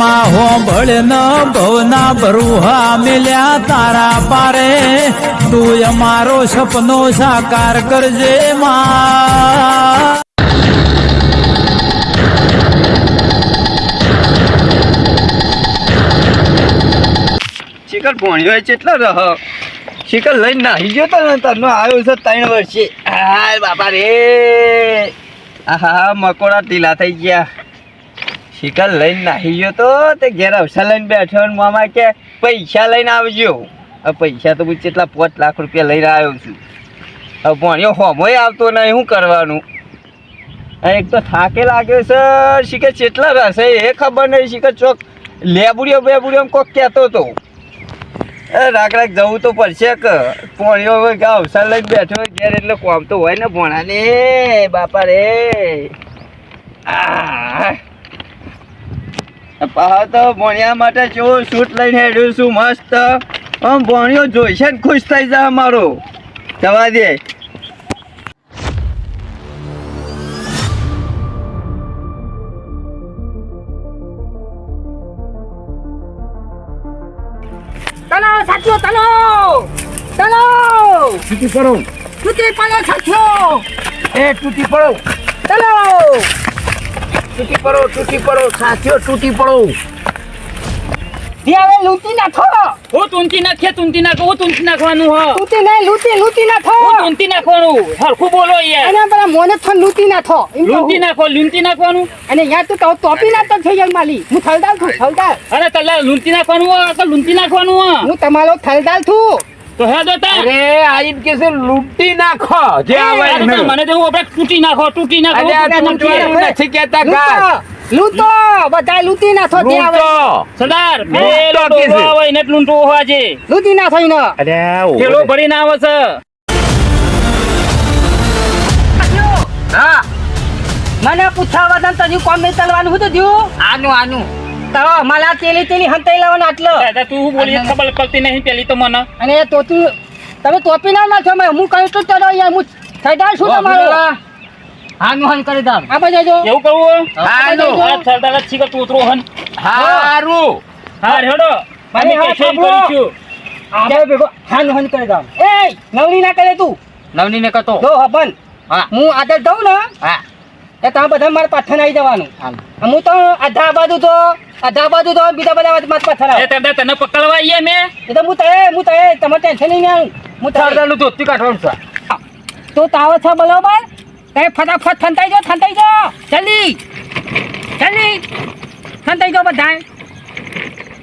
માં હોંભળ ન ભવના ભરુહા મિલ્યા તારા પારે તું અમારો સપનો સાકાર કરજે માં શિખર ભણ્યો હોય કેટલો રહ શિખર લઈને નાહી ગયો તો ને તરનો આવ્યો છે ત્રણ વર્ષે હાય બાપા રે આહા મકોડા ઢીલા થઈ ગયા શિખર લઈને નાહી ગયો તો તે ઘેર અવસર લઈને બેઠો ને મામા કે, પૈસા લઈને આવજો. આ પૈસા તો પછી કેટલા પાંચ લાખ રૂપિયા લઈને આવ્યો છું. હવે ભણ્યો હોમોય આવતો નહીં, શું કરવાનું? એક તો થાકે લાગ્યો છે શિખર કેટલા રહેશે, એ ખબર નહીં શિખર ચોક લેબુડિયો બેબુડિયો કોક કહેતો હતો. રાખ રાખ, જવું તો પડશે, કે. પોણ્યો કે અવસર લઈને બેઠો હોય, ઘેર એટલે કોમ તો હોય ને ભણાને. બાપા રે. આહ. પાહા તો ભણ્યા માટે જો શૂટ લઈને હેડ્યું છું મસ્ત. આમ ભણ્યો જોઈશે ને ખુશ થઈ જાય મારો જવા દે. તલો સાચો તલો તલો તૂટી પડો. તૂટી પડો સાચો એ તૂટી પડો. તલો તૂટી પડો તૂટી પડો સાથીઓ તૂટી પડો. હવે લૂંટી નાખો. હું તૂંટી નાખીએ તૂંટી નાખો હું તૂંટી નાખવાનું હ. લૂંટી નહીં લૂંટી લૂંટી નાખો. હું તૂંટી નાખવાનું. હરખું બોલો યાર. અને પેલા મોને થો લૂંટી નાખો. લૂંટી નાખો લૂંટી નાખવાનું. અને યાર તું તો ટોપી નાખતો છે યાર માલી હું થલદાલ છું થલદાલ અરે તલ્લા લૂંટી નાખવાનું હોય તો લૂંટી નાખવાનું હ. હું તમારો થલદાલ છું. તો હે દો તા અરે આઈન કે છે લૂંટી નાખો. જે આવે મને તો આપણે તૂટી નાખો તૂટી નાખો નથી કહેતા કા. લૂંટો બધા લૂંટી નાખો જે આવે. લૂંટો. સરદાર પેલો. ડોલો આવે ને જ લૂંટવો હોવા છે. લૂંટી નાખો ઇનો અરે પેલો ભરીને આવે છે. હા. મને પૂછાવા દન તને કોમ નહીં ચાલવાનું. હતું થયું આનું આનું. તો માલા તેલી તેલી હંતાઈ લાવવાનું આટલો. દાદા તું હું બોલી ખબર પડતી નહીં પેલી તો મને. અને તો તું તમે ટોપી ના નાખો મેં હું કહું તો ચલો યાર હું થઈદાર છું તમારો. હન કરી દઉં આ બાજુ જો એવું કરવું હારું. આ સરદાર જ શીખર તું ઉતરો હન. હારું. હા હેડો મને અમે વાત કશું સાંભળો. કરીશું. આપણે ભેગો હાન હાન કરી દામ એ! નવની ના કરે તું. નવની ને કતો. જો હબન હા. હું આદર દઉં ને હા. એ તમે બધા મારા પાછળ આવી જવાનું. હા હું તો આધા બાજુ તો આધા બાજુ તો બીજા બધા મારા પાછળ એ તને તને પકડવા આવીએ મેં એ તો હું તય હું તય તમે ટેન્શન નહીં આવું હું તય સરદારનું ધોતી કાઢવાનું છે. તો તાવ છે બરાબર? તે ફટાફટ થંતાઈ જો થંતાઈ જો જલ્દી. જલ્દી. થંતાઈ જાઓ બધાય.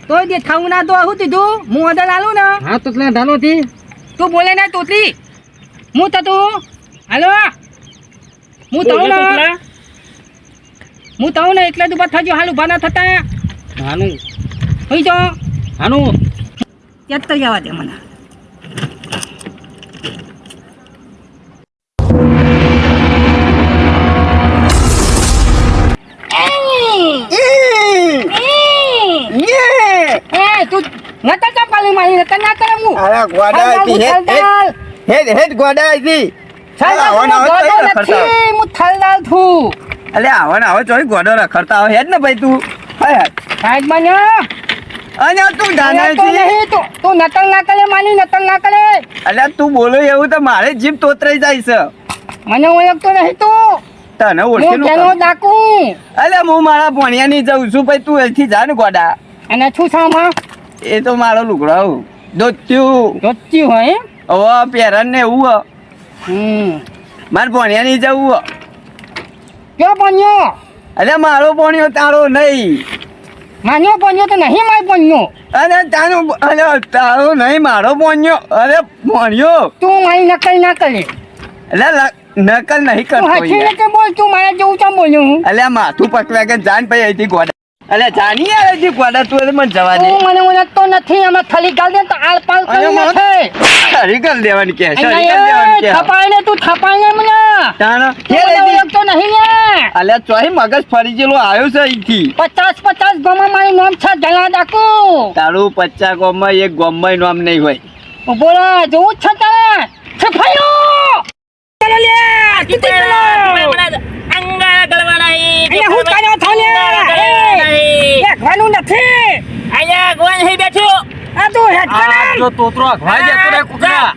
તોય દેખાવું ના તો હું દીધું હું અંદર આલું ને. હા તો તને ધાનો થી તું બોલે ના તોતલી. હું તો તું હાલો. હું તો બોલજો ને. હું તો ને એટલે દુબા થજો. હાલ ઊભા ના થતા. નાનું. હોઈ જો નાનું. ત્યાં તો જવા દે મને. એ તું નતા ચપાલી મારી નતા ના કરે હું? અરે ગોડા હતી હેડ હેડ હેડ ગોડા આવો ને આવો ગોડો ચોય રખડતા નથી હું થલદાલ છું. અલે આવો ને આવો ગોડો રખડતા હોય હેડ ને ભાઈ તું. હાય હાય. સાહેબ મને અને તું ધાના છે. નહીં તું તું નકલ ના કરે માની નકલ ના કરે. અલે તું બોલો એવું તો મારે જીભ તોતરાઈ જાય છે. મને ઓળખતો નહીં તું. તને હું ઓળખી કેનો ડાકુ? અલે હું મારા ભણિયાની જઉં છું ભાઈ તું અહીંથી જા ને ગોડા. અને શું સામા એ તો મારો લુગડો દોત્યું. જોતી હોય ઓ પેરન ને એવું હો. હમ. મારે ભણિયાની જવું હો. કયો ભણ્યો? અલે મારો ભણ્યો તારો નહીં. માન્યો પોન્યો તો નહીં માર પોન્યો. અરે તારું અરે તારો નહીં મારો પોન્યો. અરે પોન્યો. તું મારી નકલ ના કરે. એટલે નકલ નહીં કરતો હાથી. કે બોલ તું મારા જેવું ચમ બોલ્યો હું? અલે માથું પકવ્યા કે જાન ભાઈ અહીંથી ગોડા અલે જાની આવે છે ગોડા તું મને જવા દે. મને મને તો નથી અમે ખાલી ગાલ દે તો આલ પાલ કરી નાખે સરી કરી દેવાની કે સરી ગાલ દેવાની કે. થપાઈ ને તું થપાઈ ને મને. તાણો કે લેતી? ઓળખતો નહીં ને. અલે ચોહી મગજ ફરી જેલો આવ્યો છે અહીંથી. પચાસ પચાસ ગોમા મારું નામ છે જલા ડાકુ તારું પચ્ચા ગોમમાં એક ગોમમાં નામ નહીં હોય. ઊભો જોવું છે તારે. છફાયો ચાલો લે કીધે ચાલો મને અંગા ગળવાના અહીંયા હું કાનો થાને? એ ઘરે નથી અહીંયા ગોવાન અહીં બેઠો આ તું હેડ કર તોતરો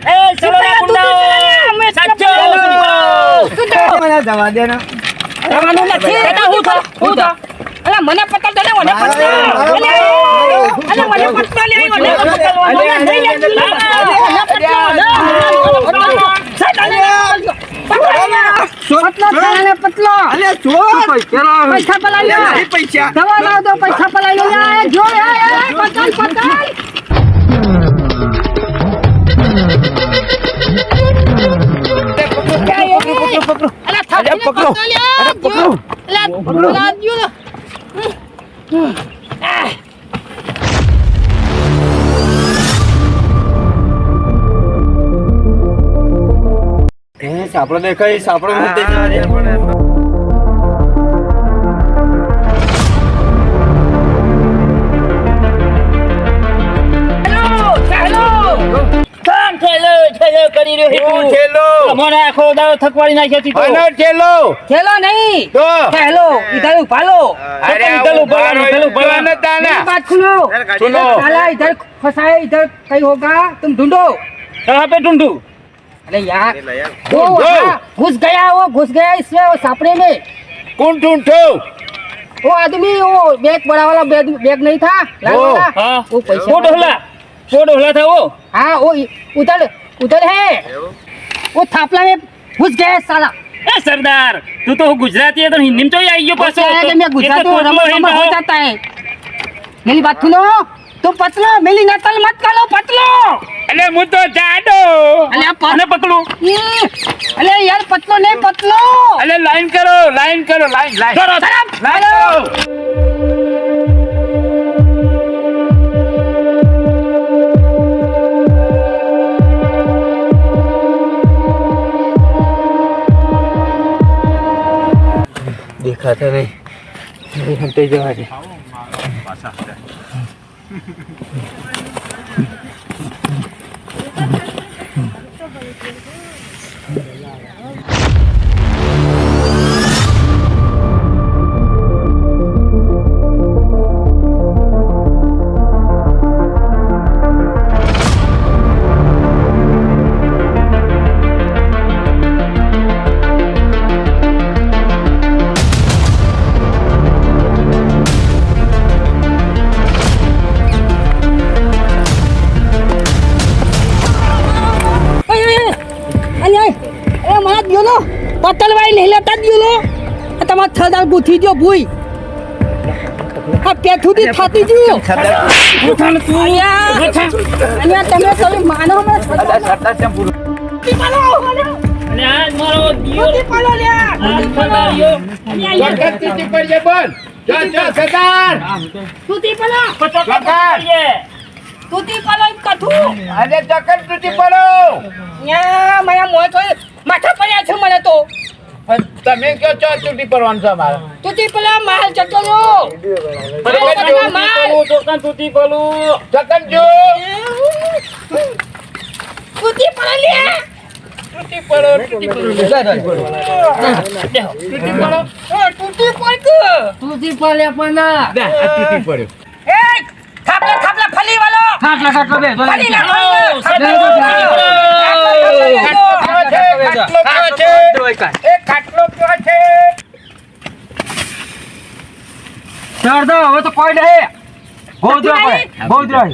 એ ચલો રે સાચો મને જવા દે ને જવાનું નથી બેટા, હું થા, હું થા. અલા મને પતલ દે ને મને પતલ અલા અલા મને પતલ લે મને પતલ મને નહીં લે મને પતલ પતલો ચાલે પતલો. અલે છોડ પૈસા પલાઈ લો પૈસા દવા લાવ દો પૈસા પલાઈ લો યાર જો યાર પતલ પતલ પકડો પકડો પકડો પકડો સાપડો દેખાય સાપડો મત દેખાય રે. ચાલો ચાલો કામ થયેલો થયેલો કરી રહ્યો તું. મને આખો દાડો अरे यार वो घुस गया वो घुस गया इसमें वो सापड़े में। कौन ढूंढो वो आदमी वो बैग बड़ा वाला बैग बैग नहीं था? लाल वो हाँ। पैसे ढोला। वो ढोला था वो। हाँ वो उधर उधर है। वो। थापला में घुस गया साला। ए सरदार तू तो गुजराती है तो हिंदी में तो आई हो पासो मैं तो गुजराती हूँ रमण हो जाता है। मेरी बात सुनो। તું પતલો મેલી નકલ મત કરો પતલો. અલે હું તો જાડો. અલે પાને પકડું. અલે યાર પતલો નહીં પતલો. અલે લાઈન કરો લાઈન કરો લાઈન લાઈન. કરો લાઈન કરો. દેખાતા નહીં. જવા છે Thank you. તમારા થદાર ગુથી જો ભૂઈ. આ પેઠુંથી થતી જ્યો અહીંયા. તમે તમે માનો માથા પડ્યા છે મને તો. તમે કયો છો તૂટી પડવાનું છે અમારે. તુતી પેલા માલ રહ્યો. પચો માલ તૂટી પડું. ચકન જો પાલો તૂટી પડો તૂટી પડો. તૂટી પડો. તૂટી પડ. તૂટી પડે. પણ તૂટી પડ્યો. એ થાપલા થાપલા ફલી વાલો. બે કયો છે એ ખાટલો કયો છે? સરદાર હવે તો કોઈ નહીં. ગોધરા પડે ગોધરા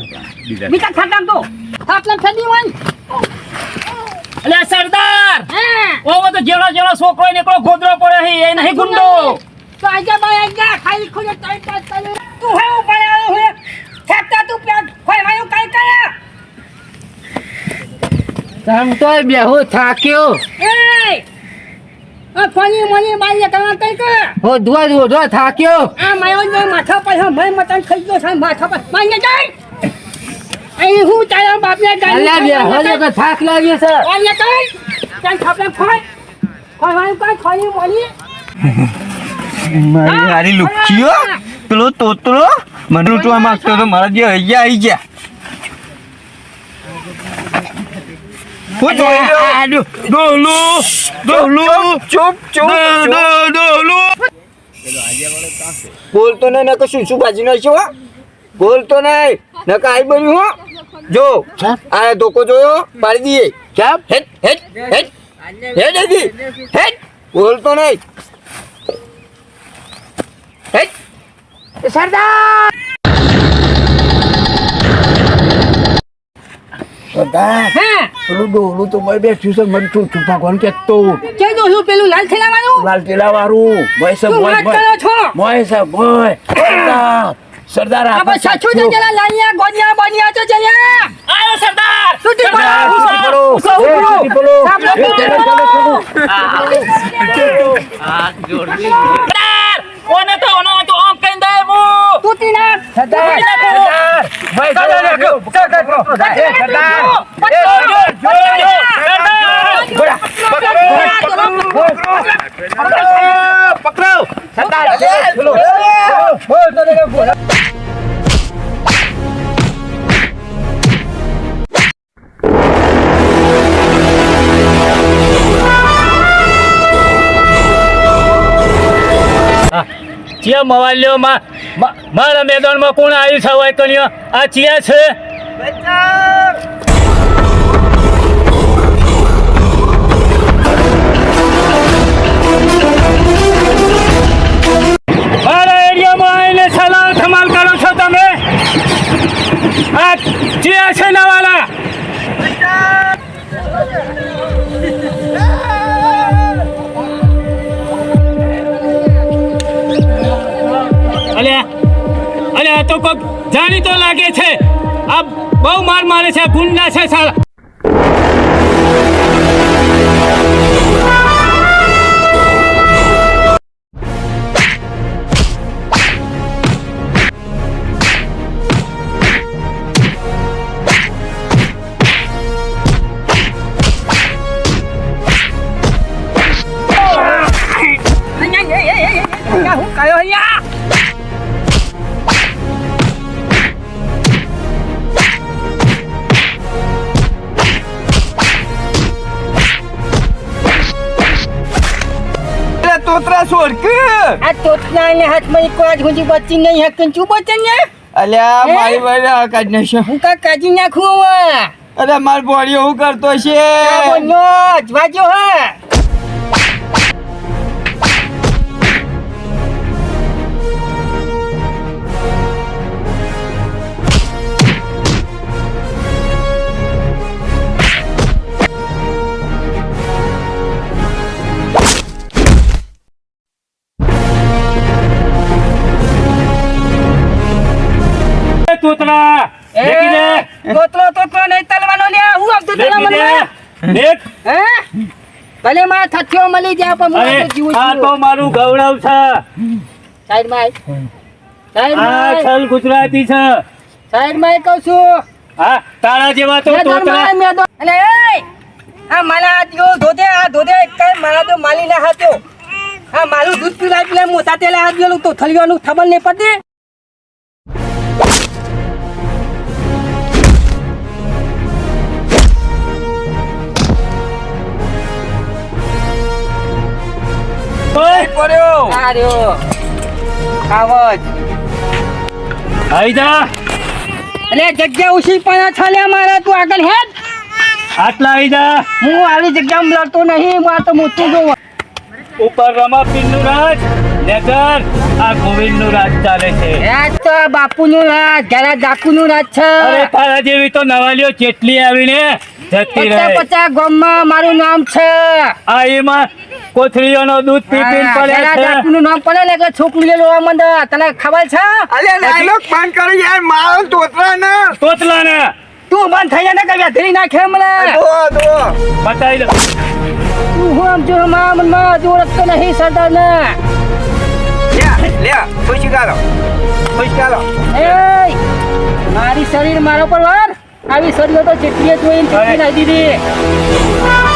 બીજા. ખાટલા તો. થાપલા ફેદી હોય અલે સરદાર! હા? ઓવો તો જેલો જેલો છોકરો નીકળો ગોદરો પડે છે એ નહીં ગુંડો. તો આજા ભાઈ આજા. ખાલી ખોજે તઈ તઈ તઈ તું હે ઉપર આવ્યો હે? ફેંકતા તું પેટ. ખોઈ વાયો કઈ કરે. તમ તો બેહો થાક્યો. એ ફની મની બાઈએ કણા કઈ કે? હો દુઆ દુઓ દુઆ થાક્યો. આ માયો ને માથા પર મય મતન ખાઈ ગયો છે માથા પર. માંગે જાય અહીં હું તારા બાપને અલ્યા બેહો ને તો થાક લાગ્યો છે. માંગે કઈ? ચાલ થાપલા ખોઈ ખોઈ વાય કઈ ખોઈ મની મારી હારી લુક્યો પેલો તોતરો? મને લૂંટવા માંગતો તો મારા જે અહીંયા આવી ગયા. રહ્યો? ડોલું, ડોલું, ચૂપ, ચૂપ, ડોલું. બોલતો નહીં નકર શું શું ભાજી નાખ્યો હો? બોલતો નહીં નકર આઈ બન્યું હો? જો આ ધોકો જોયો પાડી દઈએ. ક્યાં હેટ હેટ હેટ હેટ હેડી. હેટ બોલતો નહીં. હેટ સરદાર! સરદાર હા? પેલું ડોલું તો મેં બેઠું છે મને તું છુપા કોણ કેતો કે દોહલું પેલું લાલ થેલા વાળું લાલ ટેલા વાળું છે મોય વાત કરો છો? મોય છે મોય. સરદાર. આ બસ સાચું છે. ચલા લાલિયા ગોડિયા બોડિયા તો ચલ્યા આયો સરદાર. સુટી પડો. પડો. ઉસા પડો. સાપડો ચલો, ચલો, ચલો. તૂટી સરદાર. સરદાર મોય છે, સરદાર એ સરદાર પકડો સરદાર બોલો બોલ તો દેખો મારા મેદાનમાં કોણ આવ્યું છે કન્યા? આ ચિયા છે? કોક જાણીતો લાગે છે આ બહુ માર મારે છે ગુંડા છે સાલા આ ચોટલા ને હાથમાં એક વાર સુધી બચી નહીં હકન ચૂ બચન ને? અલ્યા? મારી વાળા કાઢ નાખ્યો. હું કા કાજી નાખું અરે માર બોડીઓ હું કરતો છે? બોલ્યો જવાજો હા. તોતલા દેખી દે. તોતલો તોતલો નહીં તલવાનો લે હું આવતું તલા મને દેખ. હે? ભલે માં થથ્યો મળી જાય પણ હું અરે છું. આ તો મારું ગૌરવ છે. સાઈડમાં સાઈડ આ છલ ગુજરાતી છે. સાઈડમાં કહું છું. હા તારા જેવા તો તોતલા માં અલે એ! આ માલા આ જો ધોધે આ ધોધે કઈ મારા તો માલી ના હાથો. આ મારું દૂધ પીલાય હું મોટા તેલે હાથ ગયેલું તો થલિયાનું ખબર નહીં પડતી. ઓય, પડ્યો. આ રહ્યો ખાવજ આઈ જા અલે જગ્યા ઉછી પણ છાલે મારા તું આગળ હેડ. આટલા આઈ જા હું આવી જગ્યામાં લડતો નહીં હું આ તો મોટું જોઉં ઉપર રમાપીરનું રાજ નેગર આ ગોવિંદનું રાજ ચાલે છે. રાજ તો બાપુનું રાજ ઘરે ડાકુનું રાજ છે. અરે તારા જેવી તો નવાલીઓ ચેટલી આવીને જતી પચાસ રહે. પચાસ ગામમાં મારું નામ છે. આ એમાં કોથળીઓનો દૂધ પી પીને પડે છે. ડાકુનું નામ પડે ને એટલે છોકરી લેવા મંડે તને ખબર છે? અલે ડાયલોગ પાન કરી યાર મારો તોતલા ને તોતલા ને તું બંધ થઈ જાય ને કે ધરી નાખે મને દો દો બતાઈ દો તું હું આમ જો માં મનમાં જોડતો નહીં સરદાર ને લે લે ખુશી કાઢો. ખુશી કાઢો. એ મારી શરીર મારો પર વાર. આવી શરીર તો જેટલી જોઈને જેટલી નાખી દીધી.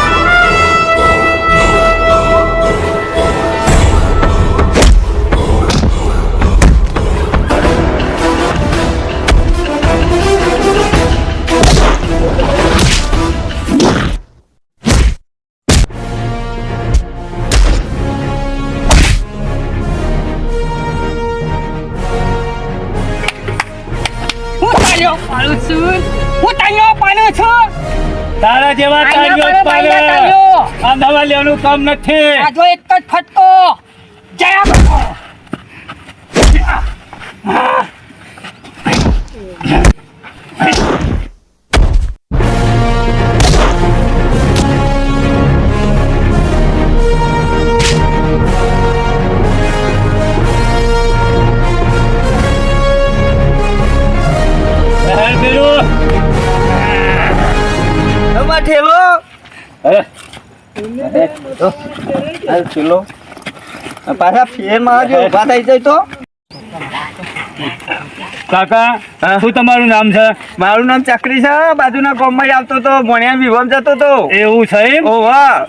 તાળીઓ પાડું છું. હું તાળીઓ પાડું છું. તારા જેવા તાળીઓ તાળીઓ પાડે, પાડે. આ દવા લેવાનું કામ નથી. આ જો એક જ ફટકો. જય. તમાર ઠેલો અરે. આ ઠેલો પાછા ફેર મારજો ઊભા થઈ જાય તો. કાકા શું તમારું નામ છે? મારું નામ ચક્રી છે. બાજુના ગામમાં જ આવતો હતો ભણ્યા વિવમ જતો તો. એવું છે એમ? ઓ વાહ.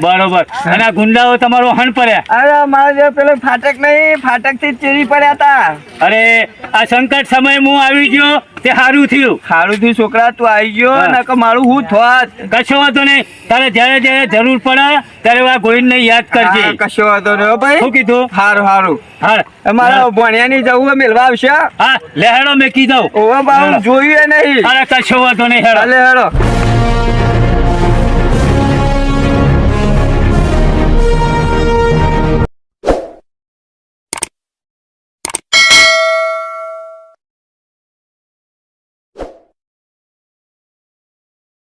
બરોબર. અને ગુંડાઓ તમારો હણ પડ્યા? અરે મારા જે પેલો ફાટક નહીં ફાટકથી ચીરી પડ્યા હતા અરે આ સંકટ સમય હું આવી ગયો તે સારું થયું. સારું થયું છોકરા તું આવી ગયો હા. મારું હું થોત કશો વાંધો નહીં. તારે જ્યારે જ્યારે જરૂર પડે ત્યારે આ ગોવિંદને યાદ કરજે. કશો વાંધો નહીં ભાઈ. શું કીધું? સારું સારું હા. મારા ભણ્યાની જવું મેળવા આવશે હા? લેહેડો મેં કીધું ઓવા બાઉ જોયું નહીં. અરે કશો વાંધો નહીં હેડો. હેડો.